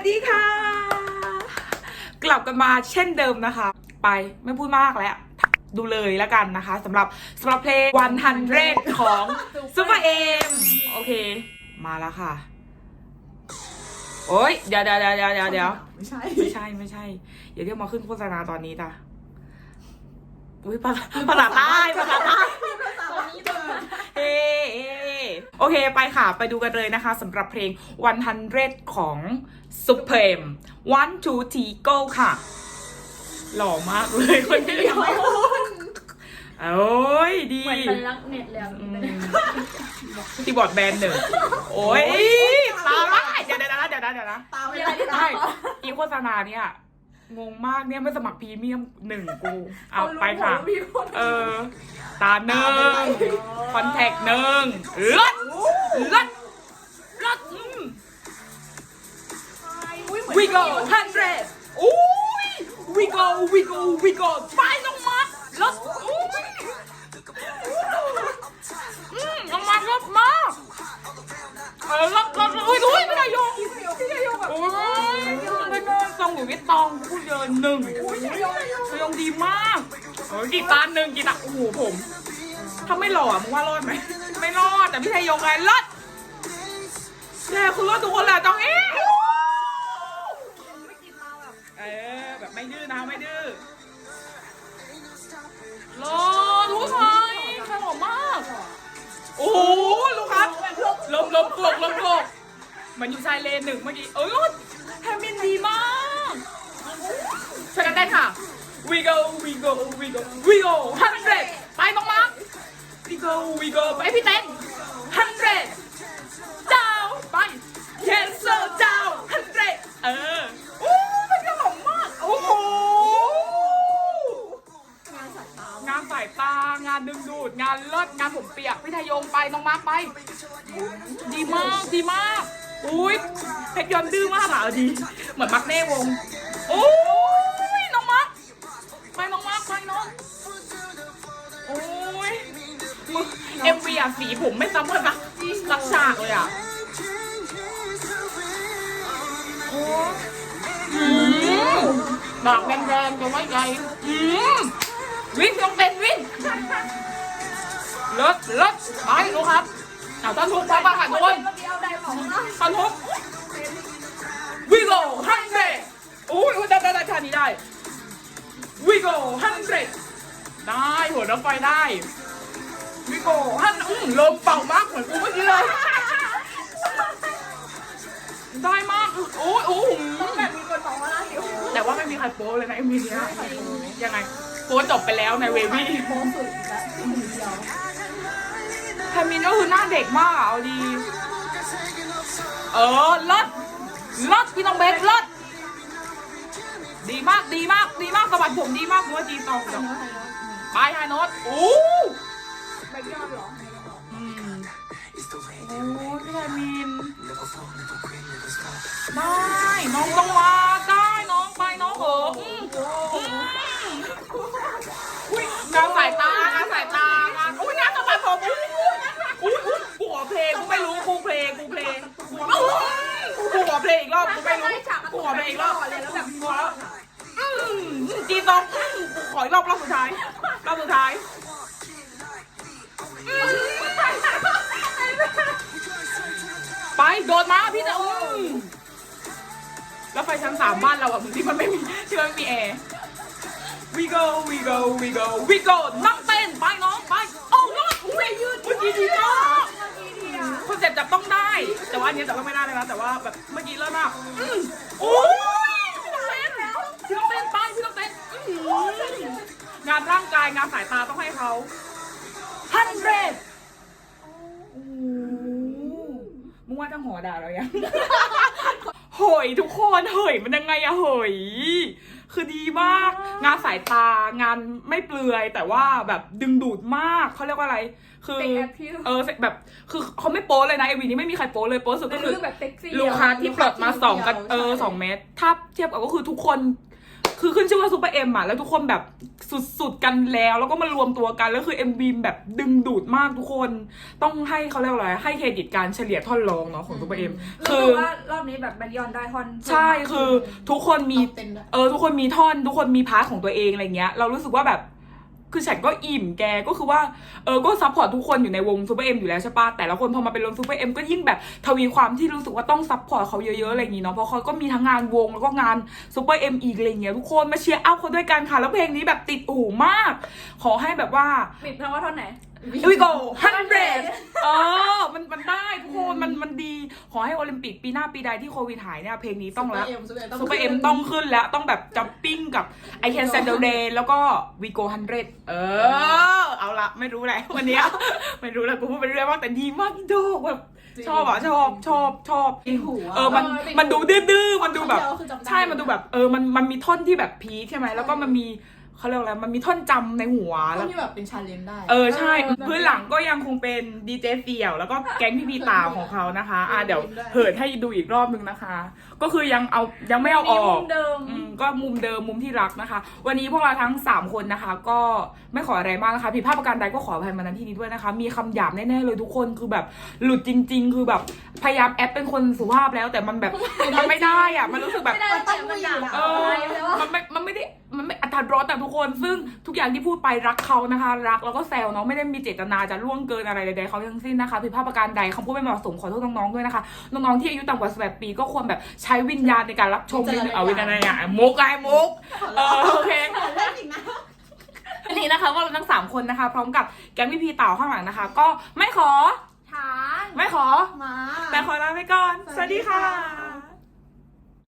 วัสดีค่ะ กลับกันมาเช่นเดิมนะคะ ไปไม่พูดมากแล้ว ดูเลยแล้วกันนะคะสำหรับสำหรับเพลง100ของซูเปอร์เอมโอเค มาแล้วค่ะ โอ้ยเดี๋ยวเดี๋ยวเดี๋ยวเดี๋ยวเดี๋ยวเดี๋ยวไม่ใช่ไม่ใช่ไม่ใช่อย่าเรียกมาขึ้นโฆษณาตอนนี้จ้ะอุ้ยภาษาภาษาใต้ภาษาใต้ตอนนี้เดินเฮ้ โอเคไปค่ะ ไปดูกันเลยนะคะสำหรับเพลง100ของ Supreme One Two Three Go ค่ะ หล่อมากเลยคนที่ยังไม่โอ้ยดีเหมือนเป็นรักเน็ตเลยอะอืมคีย์บอร์ดแบนหนึ่งโอ้ยตาละเดี๋ยวเดี๋ยวนะเดี๋ยวนะเดี๋ยวนะตามมีไม่อะไรได้ที่ใช่ตามอีโฆษณาเนี่ยงงมากเนี่ยไม่สมัครพรีเมียมหนึ่งกู เอาไปค่ะพี่คนเออ ตาหนึ่งคอนแทคหนึ่งลด ลดลดอืม we go hundred อุ้ย we go we go we go ไปน้องมาร์คลดอุ้ยอืมน้องมาร์คลดมากเออลดลดอุ้ยอุ้ยไม่ได้ยงพี่จะยกแบบโอ้ยไม่ได้ซองหรือวิตตองพูดเยอะหนึ่งพี่จะยยงดีมากเออกี่ตาหนึ่งกี่ตาโอ้โหผมถ้าไม่หล่อมึงว่ารอดไหม ไม่รอด แต่พี่ชายยงไงรอดแย่คุณรอดทุกคนแหละจ้องเอ๊ะเออแบบไม่ดื้อนะไม่ดื้อรอทุกคนใครหล่อมาก โอ้โหลูกค้าลมลมกลกลมกลกมันอยู่ชายเลนหนึ่งเมื่อกี้เออแฮมมินดีมากช่วยกันได้ค่ะ we go we go we go we go hundred go we go ไปพี่เต้น hundred เจ้าไป cancel เจ้า hundred เออโอ้มันก็หล่อมาก โอ้โห งานสายตางานดึงดูด งานเลิศงานผมเปียกพี่ทยงไปน้องมาร์คไป ดีมากดีมาก อุ้ยเพชรยอนต์ดื้อมากอะเอาดี เหมือนมักเน่วง โอ้ อ็มวีอะสีผมไม่ซ้ำกันนะรักฉากเลยอะโอ้ยอืมดากแรงๆจะไม่ไกลอืมวิ่งต้องเป็นวิ่งเลิศเลิศไปดูครับเอาต้นทุกข์ไปบ้างค่ะทุกคนต้นทุกวิโก้ฮันเดอุ้ยอุ๊ยได้ได้ได้ท่านี้ได้วิโก้ฮันเดได้หัวน้ำไฟได้ วิโก้ฮันอืมลมเป่ามากเหมือนกูเมื่อกี้เลย ได้มากโอ้ยโอ้ยต้องแบบมีคนบอกว่าน่าหิวแต่ว่าไม่มีใครโป๊เลยนะเอ็มวีเนี้ยยังไงโป๊จบไปแล้วในเววี่โค้สุดแล้วเดียวแทมินก็คือหน้าเด็กมากอะเอาดี เออลิศเลิศพี่น้องเบสลิศดีมากดีมากดีมากสะบัดผมดีมากเมื่อจีตองไปไฮโน้ตโอ้ ต้องขออีกรอบรอบสุดท้าย รอบสุดท้ายไปโดนมาพี่จะอืมแล้วไฟชั้นสามบ้านเราอะที่มันไม่มีที่มันไม่มีแอร์ we go we go we go we go นั่งเต้นไปน้องไปโอ้ยอุ้ยยืดเมื่อกี้ดีมากเมื่อกี้ดีอะคอนเซ็ปต์จับต้องได้ แต่ว่าอันนี้จับต้องไม่ได้เลยนะแต่ว่าแบบเมื่อกี้เลิศมากอืมโอ้ยต้องเต้นพี่ต้องเต้นไป งเต้นอื้อหืองานร่างกายงานสายตาต้องให้เขาฮันเดรดมึงว่าจะหัวด่าเรายังโหยทุกคนเฮ้ยมันยังไงอะเฮ้ยคือดีมาก งานสายตางานไม่เปลือย แต่ว่าแบบดึงดูดมากเขาเรียกว่าอะไร คือเป็นแอปพิวเออแบบ คือเขาไม่โป๊เลยนะเอวีนี้ไม่มีใครโป๊เลยโป๊สุดเป็ก็นคือรูปแบบเซ็กซี่ลูกค้าที่ปลดมาสองกันเออสองเมตร ถ้าเทียบกับก็คือทุกคน คือขึ้นชื่อว่าซูเปอร์เอ็มอะแล้วทุกคนแบบสุดๆกันแล้ว แล้วก็มารวมตัวกัน แล้วคือเอ็มบีแบบดึงดูดมากทุกคน ต้องให้เขาเรียกว่าอะไรให้เครดิตการเฉลี่ยท่อนร้องเนาะของซูเปอร์เอ็มคืคืออว่ารอบนี้แบบแบงยอนได้ท่อนใช่คือทุกคนมีเต้นด้วยเออทุกคนมีท่อน ทุกคนมีพาร์ทของตัวเองอะไรเงี้ยเรารู้สึกว่าแบบ คือฉันก็อิ่มแกก็คือว่าเออก็ซัพพอร์ตทุกคนอยู่ในวงซูเปอร์เอ็มอยู่แล้วใช่ปะแต่ละคนพอมาเป็นวงซูเปอร์เอ็มก็ยิ่งแบบทวีความที่รู้สึกว่าต้องซัพพอร์ตเขาเยอะๆอะไรอย่างงี้เนาะเพราะเขาก็มีทั้งงานวงแล้วก็งานซูเปอร์เอ็มอีกอะไรเงี้ยทุกคนมาเชียร์อัพเขาด้วยกันค่ะแล้วเพลงนี้แบบติดหูมาก ขอให้แบบว่า ปิดเพราะว่าท่อนไหน Here we go 100เออมันมันได้ทุกคนมันมันดี ขอให้โอลิมปิกปีหน้าปีใดที่โควิดหายเนี่ยเพลงนี้ต้องแล้วซูเปอร์เอ็มซูเปอร์เอ็มต้องขึ้นแล้ว ต้องแบบจัมปิ้งกับ I Can Stand the Rain แล้วก็ We Go 100เออ เอาละไม่รู้แหละวันเนี้ยไม่รู้แล้วกูพูดไปเรื่อยว่าแต่ดีมากอีโดกแบบชอบอะชอบชอบชอบติดหูอะเออมันเออติดหูมันดูดื้อๆมันดูแบบคำเดียวคือจำได้ใช่มันดูแบบ เออมันมันมีท่อนที่แบบพีคใช่ไหมแล้วก็มันมี เขาเรียกว่าอะไรมันมีท่อนจำในหัวแล้แล้ววที่แบบเป็นชาเลนจ์ได้เออใช่เออพื้นหลังก็ยังคงเป็นดีเจเสี่ยว แล้วก็แก๊งพี่พีตาวของเขานะคะ อะเดี๋ยวเหินให้ดูอีกรอบนึงนะคะ ก็คือยังเอายังไม่เอาอมีอมุกมเดิม อืมก็มุมเดิมมุมที่รักนะคะ วันนี้พวกเราทั้ง 3 คนนะคะ ก็ไม่ขออะไรมากนะคะผิดพลาดประการใดก็ขออภัยมาณที่นี้ด้วยนะคะ มีคำหยาบแน่ๆเลยทุกคนคือแบบหลุดจริง ๆ คือแบบพยายามแอปเป็นคนสุภาพแล้ว แต่มันแบบมันไม่ได้อะมันรู้สึกแบบ ไม่ได้แต่มันด่าเอออะไรแล้วอะมันไม่มันไม่ได้มันไม่อัตรสแต่ทุกคนซึ่งทุกอย่างที่พูดไปรักเขานะคะ รักแล้วก็แซวเนาะไม่ได้มีเจตนาจะล่วงเกินอะไรใดๆเขาทั้งสิ้นนะคะผิดพลาดประการใดคำพูดไม่เหมาะสมขอโทษน้องๆด้วยนะคะน้องๆที่อายุต่ำกว่า18ปีก็ควรแบบใช้วิญญาณในการรับชมนิดนึงเอาวิญญาณอะไรอะมุกไงมุกเออโอเคเล่นอีกนะอันนี้นะคะว่าเราทั้งสามคนนะคะ พร้อมกับแก๊งพี่พีเต่าข้างหลังนะคะ ก็ไม่ขอฐานไม่ขอมาแต่ขอลาไปก่อนสสวัวัสสดีดีค่ะค่ะ